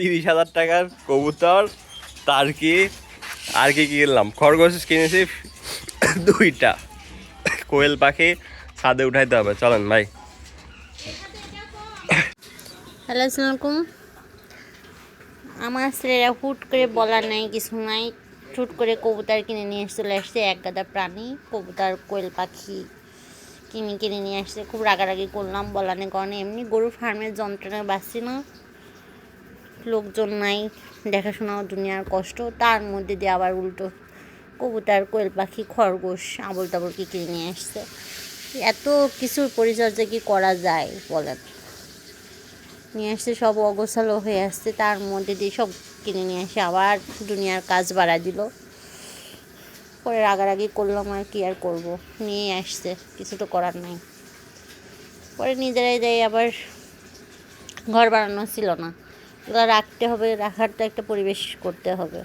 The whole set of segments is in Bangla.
তিরিশ হাজার টাকার কবুতর টার্কি আর কি কি কিনলাম? খরগোশ কিনেছি, দুইটা। কোয়েল পাখি, ছাদে উঠাইতে হবে। চলেন, ভাই। হ্যালো আসসালামাইকুম আমার ছেলেরা হুট করে বলার নাই, কিছু নাই। হুট করে কবুতর কিনে নিয়ে চলে আসছে, এক গাদা প্রাণী, কবুতর, কোয়েল পাখি কিনে কিনে নিয়ে আসছে। খুব রাগারাগি করলাম বলানের কারণে এমনি গরুর ফার্মের যন্ত্রণা বাঁচছি না। লোকজন নাই, দেখাশোনাও দুনিয়ার কষ্ট, তার মধ্যে দিয়ে আবার উল্টো কবুতর, কোয়েল পাখি, খরগোশ আবল তাবল কি কিনে নিয়ে আসছে। এত কিছুর পরিচর্যা কি করা যায় বলেন? নিয়ে আসছে, সব অগোছালো হয়ে আসছে, তার মধ্যে দিয়ে সব কিনে নিয়ে আসে আবার দুনিয়ার কাজ বাড়া দিল। পরে রাগারাগি করলাম, আর কি আর করব? নিয়ে আসছে, কিছু তো করার নাই। পরে নিজেরাই যাই আবার ঘর বানানো ছিল না। এগুলো রাখতে হবে, রাখার তো একটা পরিবেশ করতে হবে।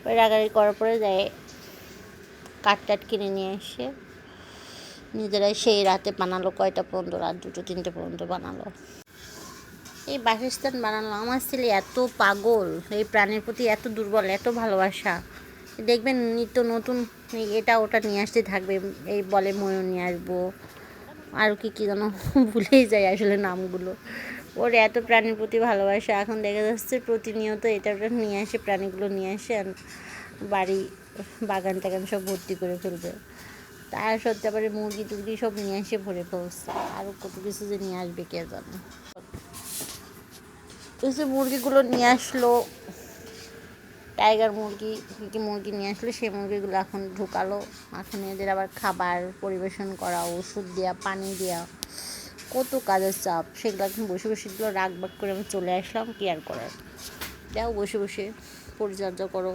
পরে রাগারাগি করার পরে যাই কাঠ টাট কিনে নিয়ে এসে নিজেরাই সেই রাতে বানালো, কয়টা পর্যন্ত রাত দুটো, তিনটে পর্যন্ত বানালো। এই বাসস্থান বানালো, আমার ছেলে এত পাগল, এই প্রাণীর প্রতি এত দুর্বল, এত ভালোবাসা। দেখবেন নিত্য নতুন এটা ওটা নিয়ে আসতে থাকবে, এই বলে ময়ূর নিয়ে আসব। আর কী কী যেন ভুলেই যায় আসলে নামগুলো। ওর এত প্রাণীর প্রতি ভালোবাসা, এখন দেখা যাচ্ছে প্রতিনিয়ত এটা ওটা নিয়ে আসে, প্রাণীগুলো নিয়ে আসে বাড়ি, বাগান টাগান সব ভর্তি করে ফেলবে। তার সত্যি আবার মুরগি টুরগি সব নিয়ে এসে ভরে ফেলছে। আরও কত কিছু যে নিয়ে আসবে কে জানে? যে মুরগিগুলো নিয়ে আসলো, টাইগার মুরগি, কী কী মুরগি নিয়ে আসলো, সেই মুরগিগুলো এখন ঢুকালো। এখন এদের আবার খাবার পরিবেশন করা, ওষুধ দেওয়া পানি দেওয়া কত কাজের চাপ, সেগুলো এখন বসে বসে এগুলো রাগ বাগ করে আমি চলে আসলাম, কি আর করার? যাও বসে বসে পরিচর্যা করো।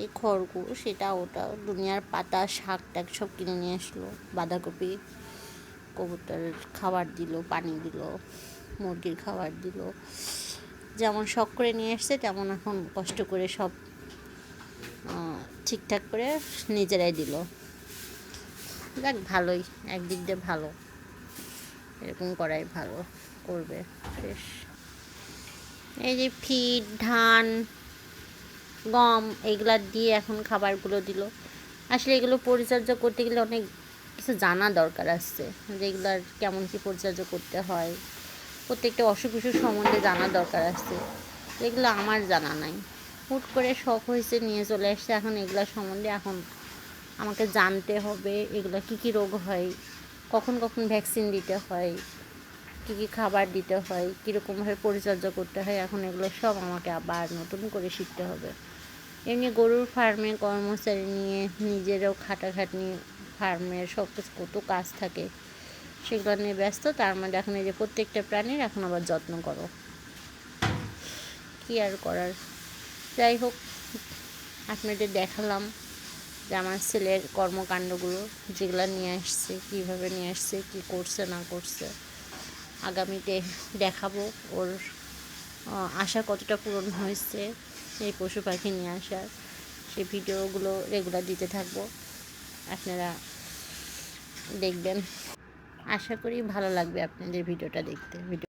এই খড়গু, সেটা, ওটা, দুনিয়ার পাতা, শাক টাক সব কিনে নিয়ে আসলো। বাঁধাকপি, কবুতরের খাবার দিল, পানি দিল, মুরগির খাবার দিল। যেমন শখ করে নিয়ে আসছে, তেমন এখন কষ্ট করে সব ঠিকঠাক করে নিজেরাই দিল। যাক, ভালোই, একদিক দিয়ে ভালো। এরকম করাই ভালো, করবে, বেশ। এই যে ফিড, ধান, গম এইগুলা দিয়ে এখন খাবারগুলো দিল। আসলে এগুলো পরিচর্যা করতে গেলে অনেক কিছু জানা দরকার আছে যেগুলার কেমন কি পরিচর্যা করতে হয়। প্রত্যেকটা অসুখ বিসুখ সম্বন্ধে জানা দরকার আছে এগুলো আমার জানা নাই। হুট করে শখ হয়েছে নিয়ে চলে আসছে, এখন এগুলো সম্বন্ধে এখন আমাকে জানতে হবে, এগুলো কী কী রোগ হয় কখন কখন ভ্যাকসিন দিতে হয়, কী কী খাবার দিতে হয় কীরকমভাবে পরিচর্যা করতে হয়, এখন এগুলো সব আমাকে আবার নতুন করে শিখতে হবে। এমনি গরুর ফার্মে কর্মচারী নিয়ে নিজেরও খাটাখাটনি ফার্মের সব কিছু কত কাজ থাকে, সেগুলো নিয়ে ব্যস্ত, তার মধ্যে এখন এই যে প্রত্যেকটা প্রাণীর এখন আবার যত্ন করো। কী আর করার? যাই হোক, আপনাদের দেখালাম। যে আমার ছেলের কর্মকাণ্ডগুলো, যেগুলো নিয়ে আসছে, কীভাবে নিয়ে আসছে, কী করছে, না করছে, আগামীতে দেখাবো। ওর আশা কতটা পূরণ হয়েছে, এই পশু পাখি নিয়ে আসার, সেই ভিডিওগুলো রেগুলার দিতে থাকব। আপনারা দেখবেন। আশা করি ভালো লাগবে আপনাদের ভিডিওটা দেখতে। ভিডিও